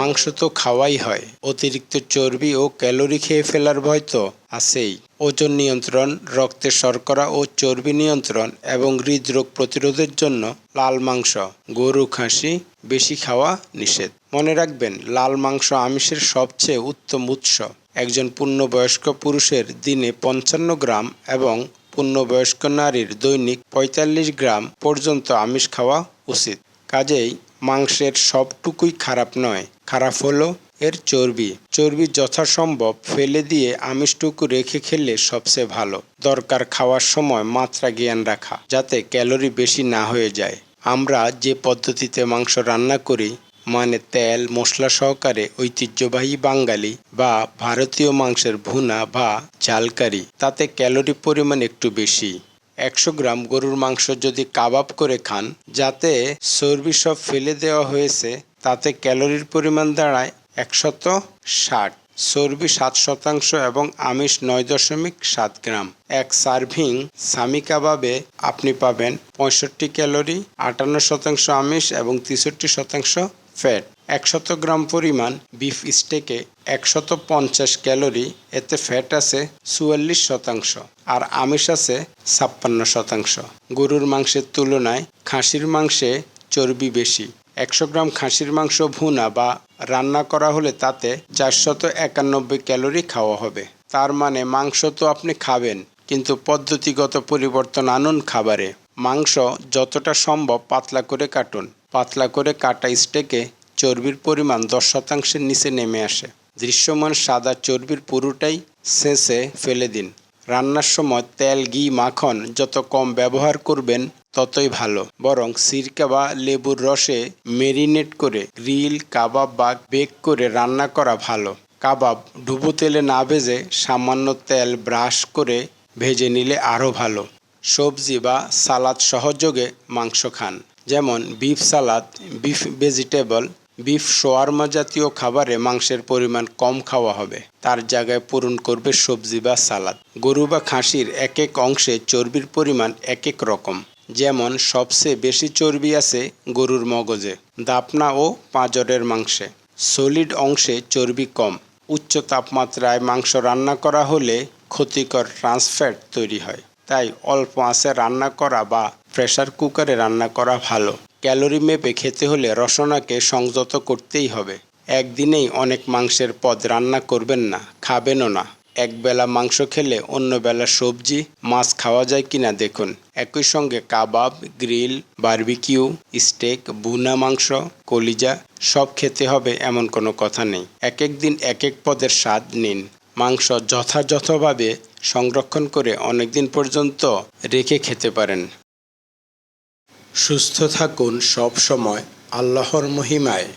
মাংস তো খাওয়াই হয়। অতিরিক্ত চর্বি ও ক্যালোরি খেয়ে ফেলার ভয় তো আছেই। ওজন নিয়ন্ত্রণ রক্তের শর্করা ও চর্বি নিয়ন্ত্রণ এবং হৃদরোগ প্রতিরোধের জন্য লাল মাংস, গরু খাসি বেশি খাওয়া নিষেধ। মনে রাখবেন, লাল মাংস আমিষের সবচেয়ে উত্তম উৎস। একজন পূর্ণবয়স্ক পুরুষের দিনে পঞ্চান্ন গ্রাম এবং পূর্ণবয়স্ক নারীর দৈনিক পঁয়তাল্লিশ গ্রাম পর্যন্ত আমিষ খাওয়া উচিত। কাজেই মাংসের সবটুকুই খারাপ নয়। খারাপ হলো এর চর্বি। চর্বি যথাসম্ভব ফেলে দিয়ে আমিষটুকু রেখে খেলে সবচেয়ে ভালো। দরকার খাওয়ার সময় মাত্রা জ্ঞান রাখা, যাতে ক্যালোরি বেশি না হয়ে যায়। আমরা যে পদ্ধতিতে মাংস রান্না করি মানে তেল, মশলা সহকারে ঐতিহ্যবাহী বাঙালি বা ভারতীয় মাংসের ভুনা বা ঝালকারি, তাতে ক্যালোরি পরিমাণ একটু বেশি। একশো গ্রাম গরুর মাংস যদি কাবাব করে খান, যাতে চর্বি সব ফেলে দেওয়া হয়েছে, তাতে ক্যালোরির পরিমাণ দাঁড়ায় একশত ষাট। চর্বি সাত শতাংশ এবং আমিষ নয় দশমিক সাত গ্রাম। এক সার্ভিং সামি কাবাবে আপনি পাবেন পঁয়ষট্টি ক্যালোরি, আটান্ন শতাংশ আমিষ এবং তেষট্টি শতাংশ ফ্যাট। একশত গ্রাম পরিমাণ বিফ স্টেকে একশত পঞ্চাশ ক্যালোরি, এতে ফ্যাট আছে চুয়াল্লিশ শতাংশ আর আমিষ আছে ছাপ্পান্ন শতাংশ। গরুর মাংসের তুলনায় খাসির মাংসে চর্বি বেশি। একশো গ্রাম খাসির মাংস ভুনা বা রান্না করা হলে তাতে চারশত একানব্বই ক্যালোরি খাওয়া হবে। তার মানে মাংস তো আপনি খাবেন, কিন্তু পদ্ধতিগত পরিবর্তন আনুন খাবারে। মাংস যতটা সম্ভব পাতলা করে কাটুন। পাতলা করে কাটা স্টেকে চর্বির পরিমাণ দশ শতাংশের নিচে নেমে আসে। দৃশ্যমান সাদা চর্বির পুরোটাই শেষে ফেলে দিন। রান্নার সময় তেল, ঘি, মাখন যত কম ব্যবহার করবেন, ততই ভালো। বরং সিরকা বা লেবুর রসে মেরিনেট করে গ্রিল, কাবাব বা বেক করে রান্না করা ভালো। কাবাব ডুবো তেলে না ভেজে সামান্য তেল ব্রাশ করে ভেজে নিলে আরও ভালো। সবজি বা সালাদ সহযোগে মাংস খান। যেমন beef salad, beef vegetable beef shawarma জাতীয় খাবারে মাংসের পরিমাণ কম খাওয়া হবে। তার জায়গায় পূরণ করবে সবজি বা সালাদ। গরু বা খাসির এক এক অংশে চর্বির পরিমাণ এক এক রকম। যেমন, সবচেয়ে বেশি চর্বি আছে গরুর মগজে, দাপনা ও পাঁজরের মাংসে। সলিড অংশে চর্বি কম। উচ্চ তাপমাত্রায় মাংস রান্না করা হলে ক্ষতিকর ট্রান্সফ্যাট তৈরি হয়। তাই অল্প আঁচে রান্না করা বা প্রেশার কুকারে রান্না করা ভালো। ক্যালোরি মেপে খেতে হলে রসনাকে সংযত করতেই হবে। একদিনেই অনেক মাংসের পদ রান্না করবেন না, খাবেনও না। একবেলা মাংস খেলে অন্য বেলা সবজি, মাছ খাওয়া যায় কিনা দেখুন। একই সঙ্গে কাবাব, গ্রিল, বার্বিকিউ, স্টেক বুনা মাংস, কলিজা, সব খেতে হবে এমন কোনো কথা নেই। এক এক দিন এক এক পদের স্বাদ নিন। মাংস যথাযথভাবে সংরক্ষণ করে অনেকদিন পর্যন্ত রেখে খেতে পারেন। সুস্থ থাকুন সব সময় আল্লাহর মহিমায়।